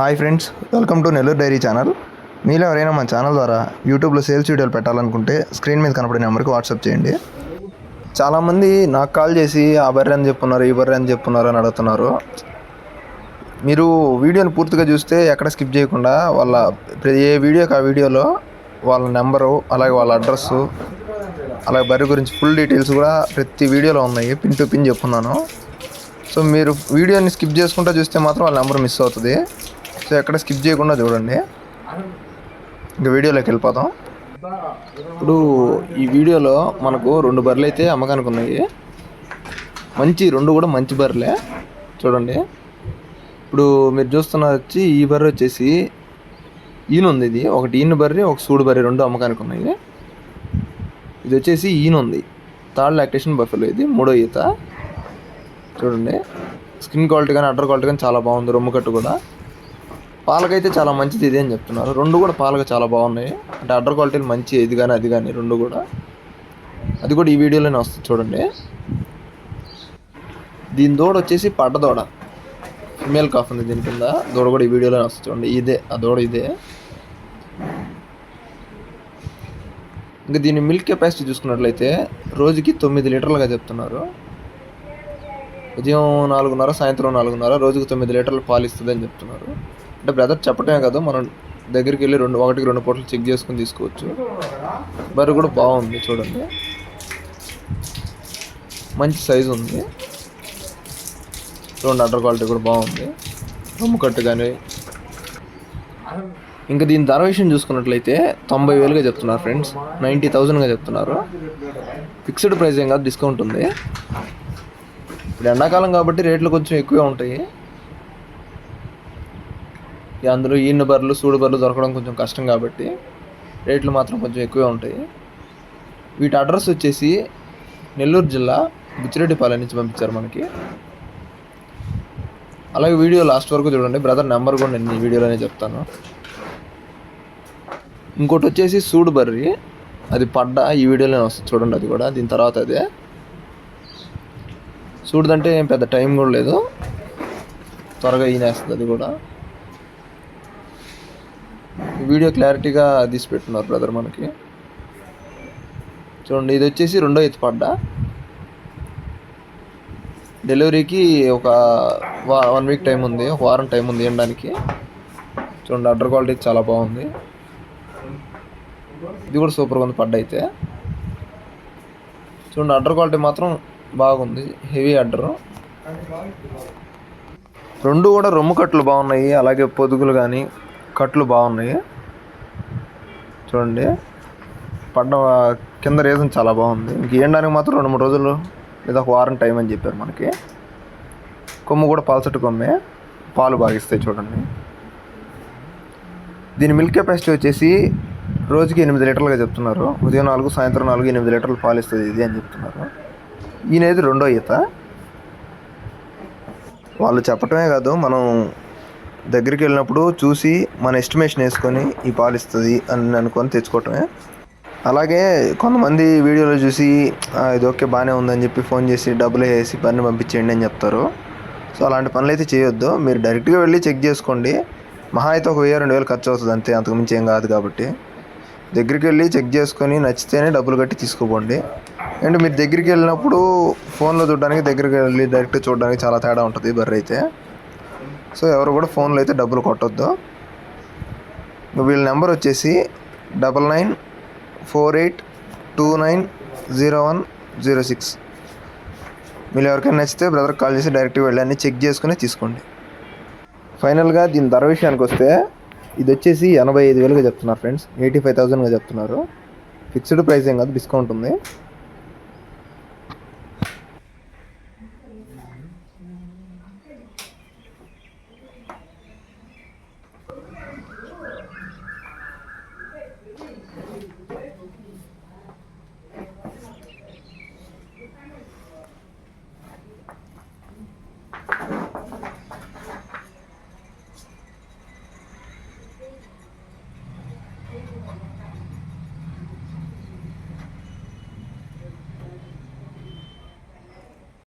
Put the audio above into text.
Hi friends welcome to Nellore dairy channel. మీలో ఎవరైనా మన ఛానల్ ద్వారా యూట్యూబ్లో సేల్స్ వీడియోలు పెట్టాలనుకుంటే స్క్రీన్ మీద కనపడే నెంబర్కి వాట్సాప్ చేయండి. చాలామంది నాకు కాల్ చేసి ఆ బర్రె అని చెప్పున్నారు ఈ బర్రె అని చెప్పున్నారు అని అడుగుతున్నారు. మీరు వీడియోని పూర్తిగా చూస్తే ఎక్కడ స్కిప్ చేయకుండా వాళ్ళ ప్రతి ఏ వీడియోకి ఆ వీడియోలో వాళ్ళ నెంబరు అలాగే వాళ్ళ అడ్రస్సు అలాగే బర్రె గురించి ఫుల్ డీటెయిల్స్ కూడా ప్రతి వీడియోలో ఉన్నాయి పిన్ టు పిన్ చెప్పున్నాను సో మీరు వీడియోని స్కిప్ చేసుకుంటూ చూస్తే మాత్రం వాళ్ళ నెంబర్ మిస్ అవుతుంది. సో ఎక్కడ స్కిప్ చేయకుండా చూడండి. ఇంకా వీడియోలోకి వెళ్ళిపోదాం. ఇప్పుడు ఈ వీడియోలో మనకు రెండు బర్రెలు అయితే అమ్మకానికి ఉన్నాయి మంచి రెండు కూడా మంచి బర్రెలే. చూడండి. ఇప్పుడు మీరు చూస్తున్న వచ్చి ఈ బర్రె వచ్చేసి ఈయన ఉంది ఇది. ఒకటి ఈయన బర్రె ఒక సూడు బర్రె రెండు అమ్మకానికి ఉన్నాయి ఇది వచ్చేసి ఈయన ఉంది. థర్డ్ లాక్టేషన్ బఫెలో ఇది మూడో ఈత. చూడండి. స్కిన్ క్వాలిటీ కానీ అడ్డర్ క్వాలిటీ కానీ చాలా బాగుంది రొమ్ము కట్టు కూడా. పాలకైతే చాలా మంచిది ఇది అని చెప్తున్నారు. రెండు కూడా పాలక చాలా బాగున్నాయి. అంటే అడ్డర్ క్వాలిటీ మంచి ఇది కానీ అది కానీ రెండు కూడా. అది కూడా ఈ వీడియోలోనే వస్తుంది చూడండి. దీని దూడ వచ్చేసి పడ్డ దూడ. ఫిమేల్ కాఫ్ ఉంది దీని కింద. దూడ కూడా ఈ వీడియోలోనే వస్తుంది చూడండి. ఇదే ఆ దూడ ఇదే. ఇంకా దీని మిల్క్ కెపాసిటీ చూసుకున్నట్లయితే రోజుకి తొమ్మిది లీటర్లుగా చెప్తున్నారు. ఉదయం నాలుగున్నర సాయంత్రం నాలుగున్నర రోజుకి తొమ్మిది లీటర్లు పాలు ఇస్తుంది అని చెప్తున్నారు. అంటే బ్రదర్ చెప్పటమే కాదు మనం దగ్గరికి వెళ్ళి రెండు ఒకటికి రెండు పూటలు చెక్ చేసుకుని తీసుకోవచ్చు. బర్రె కూడా బాగుంది చూడండి. మంచి సైజు ఉంది. చూడండి అండర్ క్వాలిటీ కూడా బాగుంది. రొమ్ము కట్టు కానీ. ఇంకా దీని ధర విషయం చూసుకున్నట్లయితే తొంభై వేలుగా చెప్తున్నారు ఫ్రెండ్స్ నైంటీ థౌజండ్గా చెప్తున్నారు. ఫిక్స్డ్ ప్రైస్ ఏం కాదు డిస్కౌంట్ ఉంది. ఇప్పుడు ఎండాకాలం కాబట్టి రేట్లు కొంచెం ఎక్కువే ఉంటాయి. అందులో ఈయన బర్రెలు సూడు బర్రెలు దొరకడం కొంచెం కష్టం కాబట్టి రేట్లు మాత్రం కొంచెం ఎక్కువే ఉంటాయి. వీటి అడ్రస్ వచ్చేసి నెల్లూరు జిల్లా బుచ్చిరెడ్డిపాలెం నుంచి పంపించారు మనకి. అలాగే వీడియో లాస్ట్ వరకు చూడండి. బ్రదర్ నెంబర్ కూడా నేను ఈ వీడియోలోనే చెప్తాను. ఇంకోటి వచ్చేసి సూడు బర్రి. అది పడ్డ ఈ వీడియోలోనే వస్తుంది చూడండి అది కూడా. దీని తర్వాత అదే. చూడదంటే ఏం పెద్ద టైం కూడా లేదు. త్వరగా ఈనేస్తుంది అది కూడా. వీడియో క్లారిటీగా తీసి పెట్టున్నారు బ్రదర్ మనకి. చూడండి ఇది వచ్చేసి రెండో ఎత్తు పడ్డ డెలివరీకి ఒక వన్ వీక్ టైం ఉంది ఒక వారం టైం ఉంది ఇవ్వడానికి. చూడండి అడ్డర్ క్వాలిటీ చాలా బాగుంది. ఇది కూడా సూపర్గా ఉంది పడ్డ అయితే. చూడండి అడ్డర్ క్వాలిటీ మాత్రం బాగుంది హెవీ అడ్డరు రెండు కూడా రొమ్ము కట్లు బాగున్నాయి అలాగే పొదుగులు కానీ కట్లు బాగున్నాయి. చూడండి. పడ్డ కింద రీజన్ చాలా బాగుంది. ఇంకేండడానికి మాత్రం రెండు మూడు రోజులు లేదా ఒక వారం టైం అని చెప్పారు మనకి. కొమ్ము కూడా పాల్సట్టు కొమ్మే. పాలు బాగా ఇస్తాయి చూడండి. దీని మిల్క్ కెపాసిటీ వచ్చేసి రోజుకి ఎనిమిది లీటర్లుగా చెప్తున్నారు. ఉదయం నాలుగు సాయంత్రం నాలుగు ఎనిమిది లీటర్లు పాలు ఇస్తుంది ఇది అని చెప్తున్నారు. ఈయనది రెండో ఈత. వాళ్ళు చెప్పటమే కాదు మనం దగ్గరికి వెళ్ళినప్పుడు చూసి మన ఎస్టిమేషన్ వేసుకొని ఈ పాలు ఇస్తుంది అని అనుకొని తెచ్చుకోవటమే. అలాగే కొంతమంది వీడియోలో చూసి ఇది ఓకే బాగానే ఉందని చెప్పి ఫోన్ చేసి డబ్బులు వేసి పని పంపించేయండి అని చెప్తారు. సో అలాంటి పనులు అయితే చేయొద్దు. మీరు డైరెక్ట్గా వెళ్ళి చెక్ చేసుకోండి. మహా అయితే ఒక వెయ్యి రెండు వేలు ఖర్చు అవుతుంది అంతే అంతకుమించి ఏం కాదు కాబట్టి. దగ్గరికి వెళ్ళి చెక్ చేసుకొని నచ్చితేనే డబ్బులు కట్టి తీసుకుపోండి. అండ్ మీరు దగ్గరికి వెళ్ళినప్పుడు ఫోన్లో చూడడానికి దగ్గరికి వెళ్ళి డైరెక్ట్ చూడడానికి చాలా తేడా ఉంటుంది బర్రె అయితే. సో ఎవరు కూడా ఫోన్లో అయితే డబ్బులు కొట్టొద్దు. వీళ్ళ నెంబర్ వచ్చేసి double nine four eight two nine zero one zero six. మీరు ఎవరికైనా నచ్చితే బ్రదర్ కాల్ చేసి డైరెక్ట్గా వెళ్ళి చెక్ చేసుకుని తీసుకోండి. ఫైనల్గా దీని ధర విషయానికి వస్తే ఇది వచ్చేసి ఎనభై ఐదు వేలుగా చెప్తున్నారు ఫ్రెండ్స్. ఎయిటీ ఫైవ్ థౌసండ్గా చెప్తున్నారు. ఫిక్స్డ్ ప్రైస్ ఏం కాదు డిస్కౌంట్ ఉంది.